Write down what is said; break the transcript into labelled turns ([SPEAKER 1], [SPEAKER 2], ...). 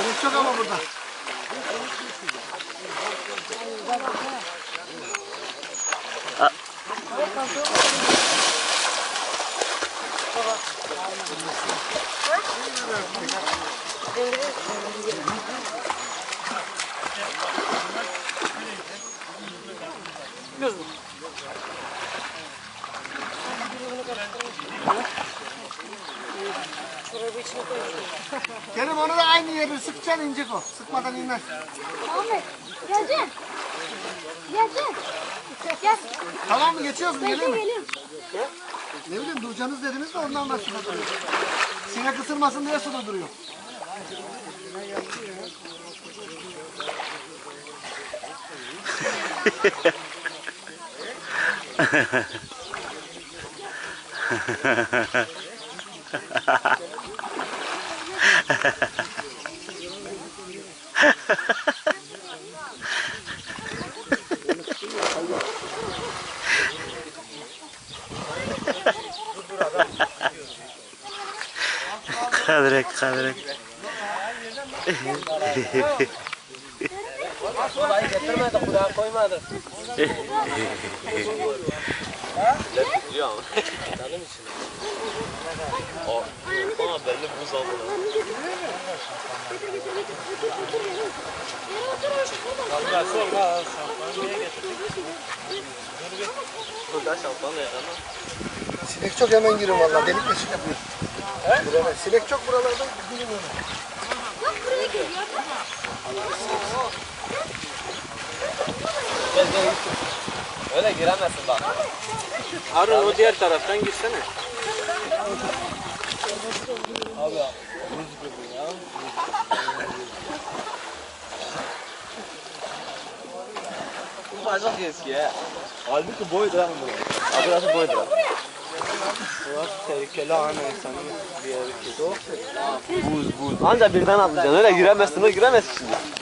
[SPEAKER 1] Sinek çok ama burada. Kerim onu da aynı yere sıkacaksın inecek o. Sıkmadan inmez.
[SPEAKER 2] Ahmet geleceksin. Geleceksin. Gel.
[SPEAKER 1] Tamam mı geçiyoruz mu?
[SPEAKER 2] Bekle
[SPEAKER 1] Geliyor mu?
[SPEAKER 2] geliyorum.
[SPEAKER 1] Ne bileyim duracaksınız dediniz de ondan da suda duruyor. Sinek ısırmasın diye suda duruyor.
[SPEAKER 3] Kadrek kadrek.
[SPEAKER 4] Olayı getirmedi, buraya koymadı. Ne tutuyor ama? Canım için. O, ama belli buz aldı. Ya sorma, şampuanı niye getirdin? Burada şampuan da yaramaz.
[SPEAKER 1] Sinek çok hemen girin vallahi delik deşik yapıyor. He? Sinek çok buralarda girin onu.
[SPEAKER 2] Bak buraya geliyor.
[SPEAKER 4] Gel gel git. Öyle giremezsin bak. Harun o diğer taraftan girsene. Abi ya. Bu bacak eski ya. Halbuki boydu ha bu. Abi burası boydu. Burası tehlikeli ana insanın bir yeri ki. Buz buz. Anca birden atlayacaksın öyle giremezsin o giremez şimdi.